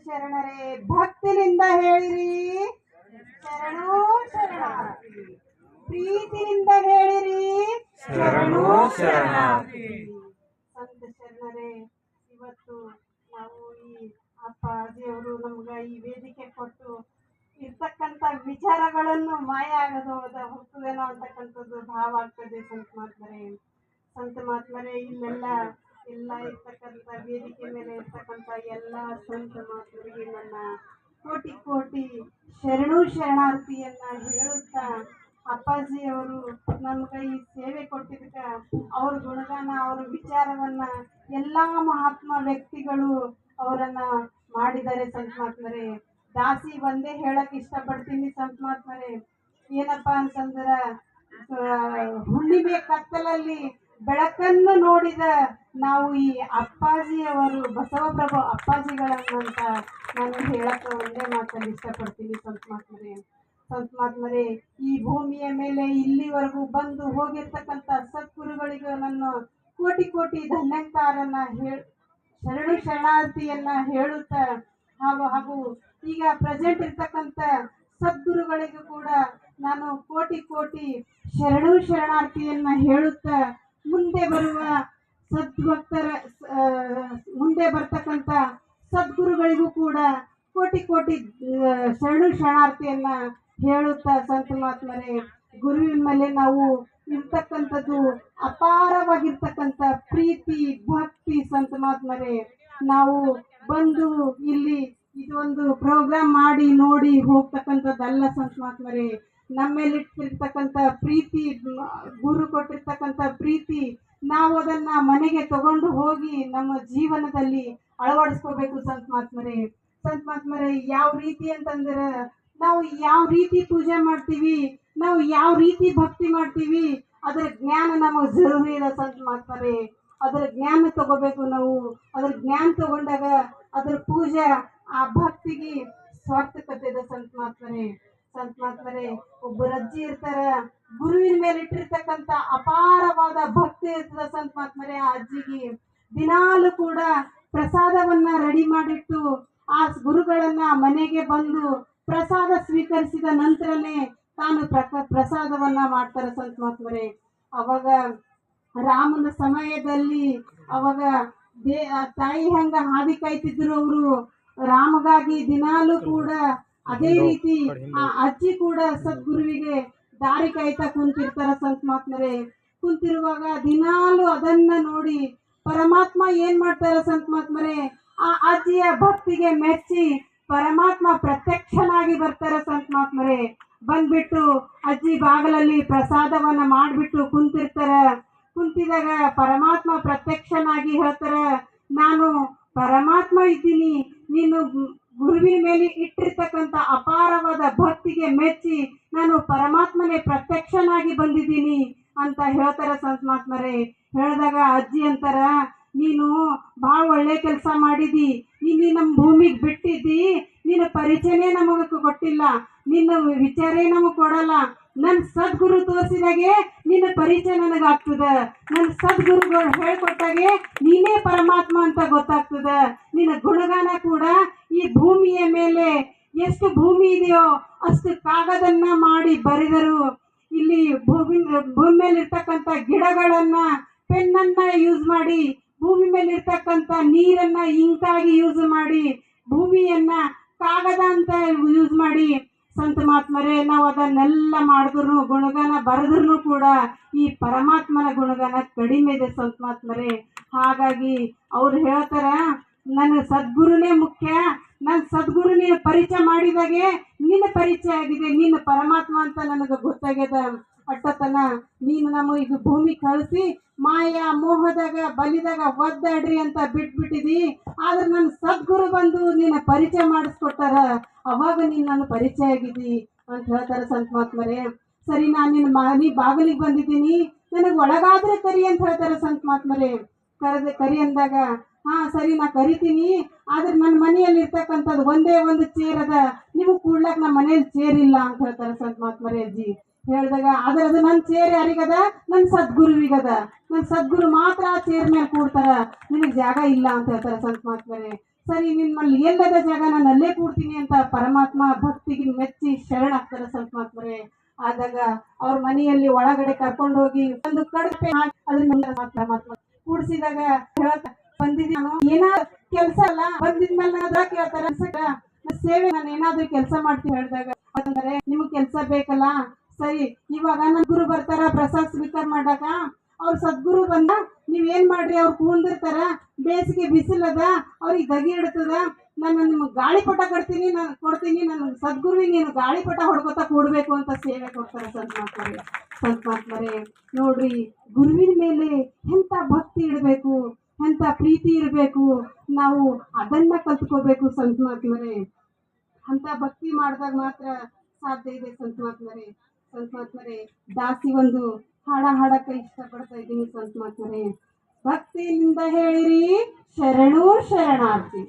ಮಹಾತ್ಮರೇ ಭಕ್ತಿನಿಂದ ಹೇಳಿರಿ. ಶರಣೋ ಶರಣ ಪ್ರೀತಿನಿಂದ ಹೇಳಿರಿ. ಶರಣೋ ಶರಣಾರ್ಥಿ. ಸಂತ ಶರಣರೇ ಇವತ್ತು ನಾವು ಈ ಅಪ್ಪ ದೇವರು ನಮ್ಗ ಈ ವೇದಿಕೆ ಕೊಟ್ಟು ಇರ್ತಕ್ಕಂಥ ವಿಚಾರಗಳನ್ನು ಮಾಯ ಆಗದ ಹೋದ ಹೋಗ್ತದೇನೋ ಅಂತಕ್ಕಂಥದ್ದು ಭಾವ ಆಗ್ತದೆ ಸಂತ ಮಾತ್ಮರೇ ಸಂತ ಮಾತ್ಮರೇ ಇಲ್ಲೆಲ್ಲ ಎಲ್ಲ ಇರ್ತಕ್ಕಂಥ ವೇದಿಕೆ ಮೇಲೆ ಇರ್ತಕ್ಕಂಥ ಎಲ್ಲ ಸಂತ ಮಾತುಗಳಿಗೆ ನನ್ನ ಕೋಟಿ ಕೋಟಿ ಶರಣು ಶರಣಾರ್ಥಿಯನ್ನ ಹೇಳುತ್ತಾ ಅಪ್ಪಾಜಿ ಅವರು ನಮ್ಗೆ ಈ ಸೇವೆ ಕೊಟ್ಟಿದ್ದಕ್ಕೆ ಅವ್ರ ಗುಣಗಾನ, ಅವ್ರ ವಿಚಾರವನ್ನ ಎಲ್ಲಾ ಮಹಾತ್ಮ ವ್ಯಕ್ತಿಗಳು ಅವರನ್ನ ಮಾಡಿದ್ದಾರೆ ಸಂತ ಮಹಾತ್ಮರೇ ದಾಸಿ ಒಂದೇ ಹೇಳಕ್ ಇಷ್ಟಪಡ್ತೀನಿ ಸಂತ ಮಹಾತ್ಮರೇ ಏನಪ್ಪಾ ಅಂತಂದ್ರ ಹುಣ್ಣಿಮೆ ಕತ್ತಲಲ್ಲಿ ಬೆಳಕನ್ನು ನೋಡಿದ ನಾವು ಈ ಅಪ್ಪಾಜಿಯವರು ಬಸವಪ್ರಭು ಅಪ್ಪಾಜಿಗಳನ್ನಂತ ನಾನು ಹೇಳಕ್ಕೆ ಒಂದೇ ಮಾತಲ್ಲಿ ಇಷ್ಟಪಡ್ತೀನಿ ಸಂತ ಮಹಾತ್ಮರೇ ಸಂತ ಮಹಾತ್ಮರೇ ಈ ಭೂಮಿಯ ಮೇಲೆ ಇಲ್ಲಿವರೆಗೂ ಬಂದು ಹೋಗಿರ್ತಕ್ಕಂಥ ಸದ್ಗುರುಗಳಿಗೆ ನನ್ನ ಕೋಟಿ ಕೋಟಿ ಧನ್ಯಂಕಾರನ್ನ ಹೇಳ ಶರಣು ಶರಣಾರ್ಥಿಯನ್ನ ಹೇಳುತ್ತಾ ಹಾಗೂ ಹಾಗೂ ಈಗ ಪ್ರೆಸೆಂಟ್ ಇರ್ತಕ್ಕಂಥ ಸದ್ಗುರುಗಳಿಗೂ ಕೂಡ ನಾನು ಕೋಟಿ ಕೋಟಿ ಶರಣು ಶರಣಾರ್ಥಿಯನ್ನ ಹೇಳುತ್ತಾ ಮುಂದೆ ಬರುವ ಸದ್ಭಕ್ತರ ಮುಂದೆ ಬರ್ತಕ್ಕಂಥ ಸದ್ಗುರುಗಳಿಗೂ ಕೂಡ ಕೋಟಿ ಕೋಟಿ ಶರಣು ಶರಣಾರ್ಥಿಯನ್ನ ಹೇಳುತ್ತಾ ಸಂತ ಮಹಾತ್ಮರೇ ಗುರುವಿನ ಮೇಲೆ ನಾವು ಇರ್ತಕ್ಕಂಥದ್ದು ಅಪಾರವಾಗಿರ್ತಕ್ಕಂಥ ಪ್ರೀತಿ, ಭಕ್ತಿ ಸಂತ ಮಹಾತ್ಮರೇ ನಾವು ಬಂದು ಇಲ್ಲಿ ಇದೊಂದು ಪ್ರೋಗ್ರಾಮ್ ಮಾಡಿ, ನೋಡಿ ಹೋಗ್ತಕ್ಕಂಥದ್ದಲ್ಲ ಸಂತ ಮಹಾತ್ಮರೇ ನಮ್ಮೇಲಿಟ್ಟಿರ್ತಕ್ಕಂಥ ಪ್ರೀತಿ, ಗುರು ಕೊಟ್ಟಿರ್ತಕ್ಕಂಥ ಪ್ರೀತಿ, ನಾವು ಅದನ್ನ ಮನೆಗೆ ತಗೊಂಡು ಹೋಗಿ ನಮ್ಮ ಜೀವನದಲ್ಲಿ ಅಳವಡಿಸ್ಕೋಬೇಕು ಸಂತ ಮಹಾತ್ಮರೇ ಸಂತ ಮಹಾತ್ಮರೇ ಯಾವ ರೀತಿ ಅಂತಂದ್ರೆ, ನಾವು ಯಾವ ರೀತಿ ಪೂಜೆ ಮಾಡ್ತೀವಿ, ನಾವು ಯಾವ ರೀತಿ ಭಕ್ತಿ ಮಾಡ್ತೀವಿ, ಅದರ ಜ್ಞಾನ ನಮಗೆ ಜರೂರಿ ಇದೆ ಸಂತ ಮಹಾತ್ಮರೇ ಅದರ ಜ್ಞಾನ ತಗೋಬೇಕು ನಾವು. ಅದ್ರ ಜ್ಞಾನ ತಗೊಂಡಾಗ ಅದ್ರ ಪೂಜೆ ಆ ಭಕ್ತಿಗೆ ಸ್ವಾರ್ಥಕತೆ ಇದೆ ಸಂತ ಮಹಾತ್ಮರೇ ಸಂತ ಮಾಡ್ತಾರೆ ಒಬ್ಬರು ಅಜ್ಜಿ ಇರ್ತಾರ, ಗುರುವಿನ ಮೇಲೆ ಇಟ್ಟಿರ್ತಕ್ಕಂಥ ಅಪಾರವಾದ ಭಕ್ತಿ ಇರ್ತದ ಸಂತ ಮಾತ್ಮರೆ ಆ ಅಜ್ಜಿಗೆ. ದಿನಾಲು ಕೂಡ ಪ್ರಸಾದವನ್ನ ರೆಡಿ ಮಾಡಿಟ್ಟು ಆ ಗುರುಗಳನ್ನ ಮನೆಗೆ ಬಂದು ಪ್ರಸಾದ ಸ್ವೀಕರಿಸಿದ ನಂತರನೇ ತಾನು ಪ್ರಸಾದವನ್ನ ಮಾಡ್ತಾರೆ ಸಂತ ಮಾತ್ಮರೆ ಅವಾಗ ರಾಮನ ಸಮಯದಲ್ಲಿ ಅವಾಗ ದೇ, ತಾಯಿ ಹಂಗ ಹಾದಿ ಕಾಯ್ತಿದ್ರು ಅವರು. ರಾಮಗಾಗಿ ದಿನಾಲು ಕೂಡ ಅದೇ ರೀತಿ ಆ ಅಜ್ಜಿ ಕೂಡ ಸದ್ಗುರುವಿಗೆ ದಾರಿ ಕಾಯ್ತಾ ಕುಂತಿರ್ತಾರ ಸಂತ ಮಹಾತ್ಮರೇ ಕುಂತಿರುವಾಗ ದಿನಾಲು ಅದನ್ನ ನೋಡಿ ಪರಮಾತ್ಮ ಏನ್ ಮಾಡ್ತಾರ ಸಂತ ಮಹಾತ್ಮರೇ ಆ ಅಜ್ಜಿಯ ಭಕ್ತಿಗೆ ಮೆಚ್ಚಿ ಪರಮಾತ್ಮ ಪ್ರತ್ಯಕ್ಷನಾಗಿ ಬರ್ತಾರ ಸಂತ ಮಹಾತ್ಮರೇ ಬಂದ್ಬಿಟ್ಟು ಅಜ್ಜಿ ಬಾಗಲಲ್ಲಿ ಪ್ರಸಾದವನ್ನ ಮಾಡ್ಬಿಟ್ಟು ಕುಂತಿರ್ತಾರ. ಕುಂತಿದಾಗ ಪರಮಾತ್ಮ ಪ್ರತ್ಯಕ್ಷನಾಗಿ ಹೇಳ್ತಾರ ನಾನು ಪರಮಾತ್ಮ ಇದ್ದೀನಿ ನೀನು ಗುರುವಿನ ಮೇಲೆ ಇಟ್ಟಿರ್ತಕ್ಕಂಥ ಅಪಾರವಾದ ಭಕ್ತಿಗೆ ಮೆಚ್ಚಿ ನಾನು ಪರಮಾತ್ಮನೇ ಪ್ರತ್ಯಕ್ಷನಾಗಿ ಬಂದಿದ್ದೀನಿ ಅಂತ ಹೇಳ್ತಾರೆ ಸಂತ ಮಹಾತ್ಮರೇ ಹೇಳಿದಾಗ ಅಜ್ಜಿ ಅಂತಾರ, ನೀನು ಭಾಳ ಒಳ್ಳೆ ಕೆಲಸ ಮಾಡಿದಿ, ನೀನು ನಮ್ಮ ಭೂಮಿಗೆ ಬಿಟ್ಟಿದ್ದಿ, ನಿನ್ನ ಪರಿಚಯನೇ ನಮಗೆ ಕೊಟ್ಟಿಲ್ಲ, ನಿನ್ನ ವಿಚಾರೇ ನಮಗೆ ಕೊಡಲ್ಲ ನನ್ನ ಸದ್ಗುರು ತೋರಿಸಿದಾಗೆ ನಿನ್ನ ಪರಿಚಯ ನನಗಾಗ್ತದ. ನನ್ನ ಸದ್ಗುರುಗಳು ಹೇಳ್ಕೊಟ್ಟಾಗೆ ನೀನೇ ಪರಮಾತ್ಮ ಅಂತ ಗೊತ್ತಾಗ್ತದ. ನಿನ್ನ ಗುಣಗಾನ ಕೂಡ ಈ ಭೂಮಿಯ ಮೇಲೆ ಎಷ್ಟು ಭೂಮಿ ಇದೆಯೋ ಅಷ್ಟು ಕಾಗದನ್ನ ಮಾಡಿ ಬರೆದರು. ಇಲ್ಲಿ ಭೂಮಿ ಭೂಮಿ ಮೇಲೆ ಇರ್ತಕ್ಕಂಥ ಗಿಡಗಳನ್ನ ಪೆನ್ನನ್ನ ಯೂಸ್ ಮಾಡಿ, ಭೂಮಿ ಮೇಲೆ ಇರ್ತಕ್ಕಂಥ ನೀರನ್ನ ಇಂಕಾಗಿ ಯೂಸ್ ಮಾಡಿ, ಭೂಮಿಯನ್ನ ಕಾಗದ ಅಂತ ಯೂಸ್ ಮಾಡಿ ಸಂತ ಮಹಾತ್ಮರೇ ನಾವು ಅದನ್ನೆಲ್ಲ ಮಾಡಿದ್ರು ಗುಣಗಾನ ಬರೆದ್ರು ಕೂಡ ಈ ಪರಮಾತ್ಮನ ಗುಣಗಾನ ಕಡಿಮೆ ಇದೆ ಸಂತ ಮಹಾತ್ಮರೇ ಹಾಗಾಗಿ ಅವ್ರು ಹೇಳ್ತಾರ, ನನ್ನ ಸದ್ಗುರುನೇ ಮುಖ್ಯ ನನ್ನ ಸದ್ಗುರು ನೀನು ಪರಿಚಯ ಮಾಡಿದಾಗೆ ನಿನ್ನ ಪರಿಚಯ ಆಗಿದೆ ನೀನು ಪರಮಾತ್ಮ ಅಂತ ನನಗೆ ಗೊತ್ತಾಗ್ಯದ. ಅಟ್ಟತನ ನೀನು ನಮ್ಮ ಇದು ಭೂಮಿ ಕಳಿಸಿ ಮಾಯ ಮೋಹದಾಗ, ಬಲಿದಾಗ ಒದ್ದಾಡ್ರಿ ಅಂತ ಬಿಟ್ಬಿಟ್ಟಿದಿ. ಆದ್ರೆ ನನ್ನ ಸದ್ಗುರು ಬಂದು ನಿನ್ನ ಪರಿಚಯ ಮಾಡಿಸ್ಕೊಟ್ಟಾರ. ಅವಾಗ ನೀನು ನನ್ನ ಪರಿಚಯ ಆಗಿದ್ದಿ ಅಂತ ಹೇಳ್ತಾರೆ ಸಂತ ಮಹಾತ್ಮರೇ ಸರಿ, ನಾನು ನಿನ್ನ ಮನೆ ಬಾಗಿಲಿಗೆ ಬಂದಿದ್ದೀನಿ. ನನಗೆ ಒಳಗಾದ್ರೆ ಕರಿ ಅಂತ ಹೇಳ್ತಾರೆ ಸಂತ ಮಹಾತ್ಮರೇ ಕರೆದ, ಕರಿ ಅಂದಾಗ, ಹಾ, ಸರಿ, ನಾ ಕರಿತೀನಿ. ಆದ್ರೆ ನನ್ನ ಮನೆಯಲ್ಲಿ ಇರ್ತಕ್ಕಂಥದ್ದು ಒಂದೇ ಒಂದು ಚೇರ್ ಅದ. ನಿಮಗೆ ಕೂಡ್ಲಕ್ ನಮ್ಮ ಮನೇಲಿ ಚೇರ್ ಇಲ್ಲ ಅಂತ ಹೇಳ್ತಾರೆ ಸಂತ ಮಹಾತ್ಮರೇ ಅಜ್ಜಿ. ಹೇಳಿದಾಗ ಅದ್ರ ಅದು ನನ್ನ ಚೇರ್ ಯಾರಿಗದ? ನನ್ನ ಸದ್ಗುರುವಿಗದ. ನನ್ನ ಸದ್ಗುರು ಮಾತ್ರ ಆ ಚೇರ್ ಮೇಲೆ ಕೂಡ್ತಾರ. ನಿನಗೆ ಜಾಗ ಇಲ್ಲ ಅಂತ ಹೇಳ್ತಾರೆ ಸಂತ ಮಹಾತ್ಮರೇ ಸರಿ ನಿಮ್ಮಲ್ಲಿ ಎಲ್ಲದ ಜಾಗ ನಾನು ಅಲ್ಲೇ ಕೂಡ್ತೀನಿ ಅಂತ ಪರಮಾತ್ಮ ಭಕ್ತಿಗೆ ಮೆಚ್ಚಿ ಶರಣಾಗ್ತಾರೆ ಸಂತ ಮಹಾತ್ಮರೇ ಆದಾಗ ಅವ್ರ ಮನೆಯಲ್ಲಿ ಒಳಗಡೆ ಕರ್ಕೊಂಡು ಹೋಗಿ ಒಂದು ಕಡಪೆ ಮುಂದೆ ಪರಮಾತ್ಮ ಕೂಡಿಸಿದಾಗ ಹೇಳ್ತಾ ಬಂದಿದ್ದೀನಿ ನಾನು. ಏನೋ ಕೆಲಸ ಅಲ್ಲ? ಬಂದಿದ್ಮೇಲೆ ನಾನು ಕೇಳ್ತಾರ ಸೇವೆ ನಾನು ಏನಾದ್ರೂ ಕೆಲಸ ಮಾಡ್ತೀನಿ ಹೇಳಿದಾಗ. ಅಂದ್ರೆ ನಿಮ್ಗೆ ಕೆಲಸ ಬೇಕಲ್ಲ? ಸರಿ, ಇವಾಗ ನನ್ನ ಗುರು ಬರ್ತಾರ, ಪ್ರಸಾದ ಸ್ವೀಕಾರ ಮಾಡಾಕ. ಅವ್ರ ಸದ್ಗುರು ಬಂದ, ನೀವ್ ಏನ್ ಮಾಡ್ರಿ, ಅವ್ರು ಕೂಂದಿರ್ತಾರ, ಬೇಸಿಗೆ ಬಿಸಿಲದ ಅವ್ರಿಗೆ ದಗಿ ಇಡ್ತದ ನಾನು ನಿಮ್ಗೆ ಗಾಳಿಪಟ ಕಟ್ತೀನಿ, ನಾನು ಕೊಡ್ತೀನಿ ನನ್ನ ಸದ್ಗುರುವಿಗೆ ನೀನು ಗಾಳಿಪಟ ಹೊಡ್ಕೊತ ಕೂಡ್ಬೇಕು ಅಂತ ಸೇವೆ ಕೊಡ್ತಾರೆ ಸಂತಮಾತ್ಮರೇ ಸಂತಮಾತ್ಮರೇ ನೋಡ್ರಿ, ಗುರುವಿನ ಮೇಲೆ ಎಂತ ಭಕ್ತಿ ಇಡಬೇಕು, ಎಂತ ಪ್ರೀತಿ ಇರಬೇಕು ನಾವು ಅದನ್ನ ಕಲ್ತ್ಕೋಬೇಕು ಸಂತಮಾತ್ಮರೇ ಅಂತ ಭಕ್ತಿ ಮಾಡಿದಾಗ ಮಾತ್ರ ಸಾಧ್ಯ ಇದೆ ಸಂತಮಾತ್ಮರೇ ಸಂತಮಾತ್ಮರೇ ದಾಸಿ ಒಂದು ಹಾಡ ಹಾಡಕ್ಕೆ ಇಷ್ಟಪಡ್ತಾ ಇದ್ದೀನಿ ಸಂತಮಾತ್ಮರೇ. ಭಕ್ತಿಯಿಂದ ಹೇಳಿರಿ ಶರಣು ಶರಣಾರ್ಥಿ.